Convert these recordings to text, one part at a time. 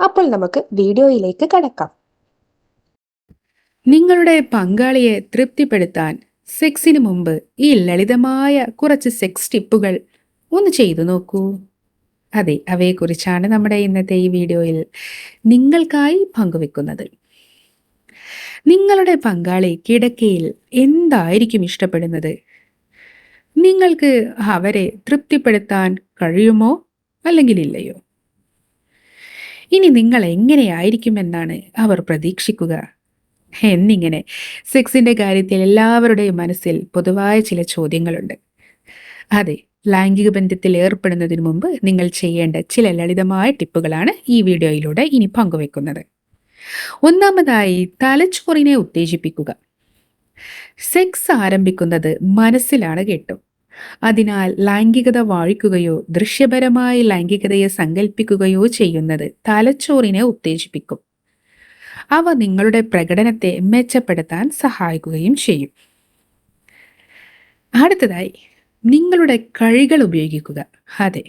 അപ്പോൾ നമുക്ക് വീഡിയോയിലേക്ക് കടക്കാം. നിങ്ങളുടെ പങ്കാളിയെ തൃപ്തിപ്പെടുത്താൻ സെക്സിന് മുമ്പ് ഈ ലളിതമായ കുറച്ച് സെക്സ് ടിപ്പുകൾ ഒന്ന് ചെയ്തു നോക്കൂ. അതെ അവയെക്കുറിച്ചാണ് നമ്മുടെ ഇന്നത്തെ ഈ വീഡിയോയിൽ നിങ്ങൾക്കായി പങ്കുവെക്കുന്നത്. നിങ്ങളുടെ പങ്കാളി കിടക്കയിൽ എന്തായിരിക്കും ഇഷ്ടപ്പെടുന്നത്? നിങ്ങൾക്ക് അവരെ തൃപ്തിപ്പെടുത്താൻ കഴിയുമോ? അല്ലെങ്കിൽ ഇല്ലയോ? ഇനി നിങ്ങൾ എങ്ങനെയായിരിക്കുമെന്നാണ് അവർ പ്രതീക്ഷിക്കുക. എന്നിങ്ങനെ സെക്സിന്റെ കാര്യത്തിൽ എല്ലാവരുടെയും മനസ്സിൽ പൊതുവായ ചില ചോദ്യങ്ങളുണ്ട്. അതെ ലൈംഗിക ബന്ധത്തിൽ ഏർപ്പെടുന്നതിന് മുമ്പ് നിങ്ങൾ ചെയ്യേണ്ട ചില ലളിതമായ ടിപ്പുകളാണ് ഈ വീഡിയോയിലൂടെ ഇനി പങ്കുവെക്കുന്നത്. ഒന്നാമതായി തലച്ചോറിനെ ഉത്തേജിപ്പിക്കുക. സെക്സ് ആരംഭിക്കുന്നത് മനസ്സിലാണ് കേട്ടോ. അതിനാൽ ലൈംഗികത വാഴിക്കുകയോ ദൃശ്യപരമായി ലൈംഗികതയെ സങ്കല്പിക്കുകയോ ചെയ്യുന്നത് തലച്ചോറിനെ ഉത്തേജിപ്പിക്കും. അവ നിങ്ങളുടെ പ്രകടനത്തെ മെച്ചപ്പെടുത്താൻ സഹായിക്കുകയും ചെയ്യും. അടുത്തതായി നിങ്ങളുടെ കഴികൾ ഉപയോഗിക്കുക. അതെ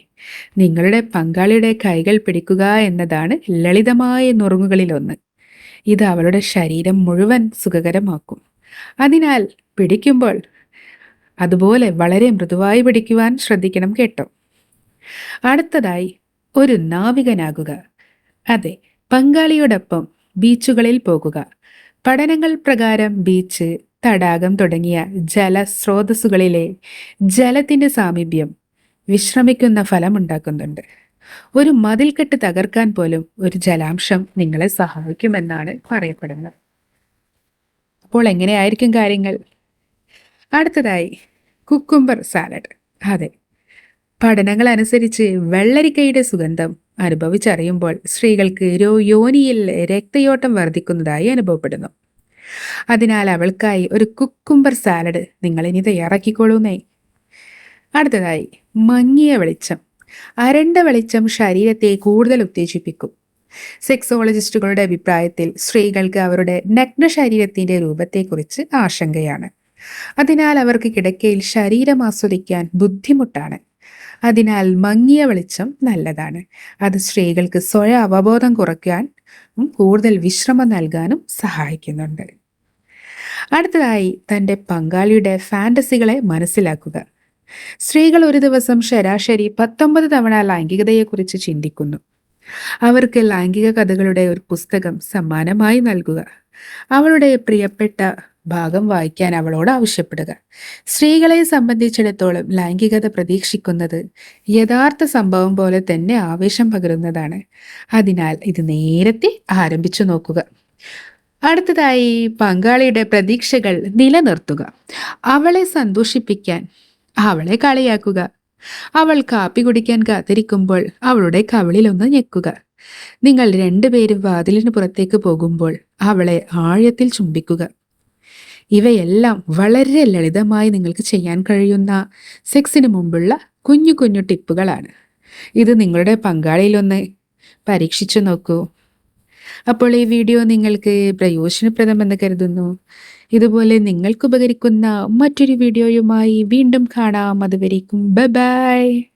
നിങ്ങളുടെ പങ്കാളിയുടെ കൈകൾ പിടിക്കുക എന്നതാണ് ലളിതമായ നുറുങ്ങുകളിലൊന്ന്. ഇത് അവളുടെ ശരീരം മുഴുവൻ സുഖകരമാക്കും. അതിനാൽ പിടിക്കുമ്പോൾ അതുപോലെ വളരെ മൃദുവായി പിടിക്കുവാൻ ശ്രദ്ധിക്കണം കേട്ടോ. അടുത്തതായി ഒരു നാവികനാകുക. അതെ പങ്കാളിയോടൊപ്പം ബീച്ചുകളിൽ പോകുക. പഠനങ്ങൾ പ്രകാരം ബീച്ച് തടാകം തുടങ്ങിയ ജലസ്രോതസ്സുകളിലെ ജലത്തിന്റെ സാമീപ്യം വിശ്രമിക്കുന്ന ഫലമുണ്ടാക്കുന്നുണ്ട് ഒരു മതിൽക്കെട്ട് തകർക്കാൻ പോലും ഒരു ജലാംശം നിങ്ങളെ സഹായിക്കുമെന്നാണ് പറയപ്പെടുന്നത്. അപ്പോൾ എങ്ങനെയായിരിക്കും കാര്യങ്ങൾ? അടുത്തതായി കുക്കുംബർ സാലഡ് അതെ. പഠനങ്ങൾ അനുസരിച്ച് വെള്ളരിക്കയുടെ സുഗന്ധം അനുഭവിച്ചറിയുമ്പോൾ സ്ത്രീകൾക്ക് രോ യോനിയിൽ രക്തയോട്ടം വർദ്ധിക്കുന്നതായി അനുഭവപ്പെടുന്നു. അതിനാൽ അവൾക്കായി ഒരു കുക്കുംബർ സാലഡ് നിങ്ങൾ ഇനി തയ്യാറാക്കിക്കോളൂന്നേ. അടുത്തതായി മങ്ങിയ വെളിച്ചം. അരണ്ട വെളിച്ചം ശരീരത്തെ കൂടുതൽ ഉത്തേജിപ്പിക്കും. സെക്സോളജിസ്റ്റുകളുടെ അഭിപ്രായത്തിൽ സ്ത്രീകൾക്ക് അവരുടെ നഗ്ന ശരീരത്തിന്റെ രൂപത്തെക്കുറിച്ച് ആശങ്കയാണ്. അതിനാൽ അവർക്ക് കിടക്കയിൽ ശരീരം ആസ്വദിക്കാൻ ബുദ്ധിമുട്ടാണ്. അതിനാൽ മങ്ങിയ വെളിച്ചം നല്ലതാണ്. അത് സ്ത്രീകൾക്ക് സ്വയം അവബോധം കുറയ്ക്കാൻ കൂടുതൽ വിശ്രമം നൽകാനും സഹായിക്കുന്നുണ്ട്. അടുത്തതായി തന്റെ പങ്കാളിയുടെ ഫാന്റസികളെ മനസ്സിലാക്കുക. സ്ത്രീകൾ ഒരു ദിവസം ശരാശരി പത്തൊമ്പത് തവണ ലൈംഗികതയെക്കുറിച്ച് ചിന്തിക്കുന്നു. അവർക്ക് ലൈംഗിക കഥകളുടെ ഒരു പുസ്തകം സമ്മാനമായി നൽകുക. അവളുടെ പ്രിയപ്പെട്ട ഭാഗം വായിക്കാൻ അവളോട് ആവശ്യപ്പെടുക. സ്ത്രീകളെ സംബന്ധിച്ചിടത്തോളം ലൈംഗികത പ്രതീക്ഷിക്കുന്നത് യഥാർത്ഥ സംഭവം പോലെ തന്നെ ആവേശം പകരുന്നതാണ്. അതിനാൽ ഇത് നേരത്തെ ആരംഭിച്ചു നോക്കുക. അടുത്തതായി പങ്കാളിയുടെ പ്രതീക്ഷകൾ നിലനിർത്തുക. അവളെ സന്തോഷിപ്പിക്കാൻ അവളെ കളിയാക്കുക. അവൾ കാപ്പി കുടിക്കാൻ കാത്തിരിക്കുമ്പോൾ അവളുടെ കവിളിലൊന്ന് ഞെക്കുക. നിങ്ങൾ രണ്ടുപേരും വാതിലിന് പുറത്തേക്ക് പോകുമ്പോൾ അവളെ ആഴത്തിൽ ചുംബിക്കുക. ഇവയെല്ലാം വളരെ ലളിതമായി നിങ്ങൾക്ക് ചെയ്യാൻ കഴിയുന്ന സെക്സിന് മുമ്പുള്ള കുഞ്ഞു കുഞ്ഞു ടിപ്പുകളാണ്. ഇത് നിങ്ങളുടെ പങ്കാളിയിലൊന്ന് പരീക്ഷിച്ചു നോക്കൂ. അപ്പോൾ ഈ വീഡിയോ നിങ്ങൾക്ക് പ്രയോജനപ്രദമെന്ന് കരുതുന്നു. ഇതുപോലെ നിങ്ങൾക്ക് ഉപകരിക്കുന്ന മറ്റൊരു വീഡിയോയുമായി വീണ്ടും കാണാം. അതുവരേക്കും ബൈ.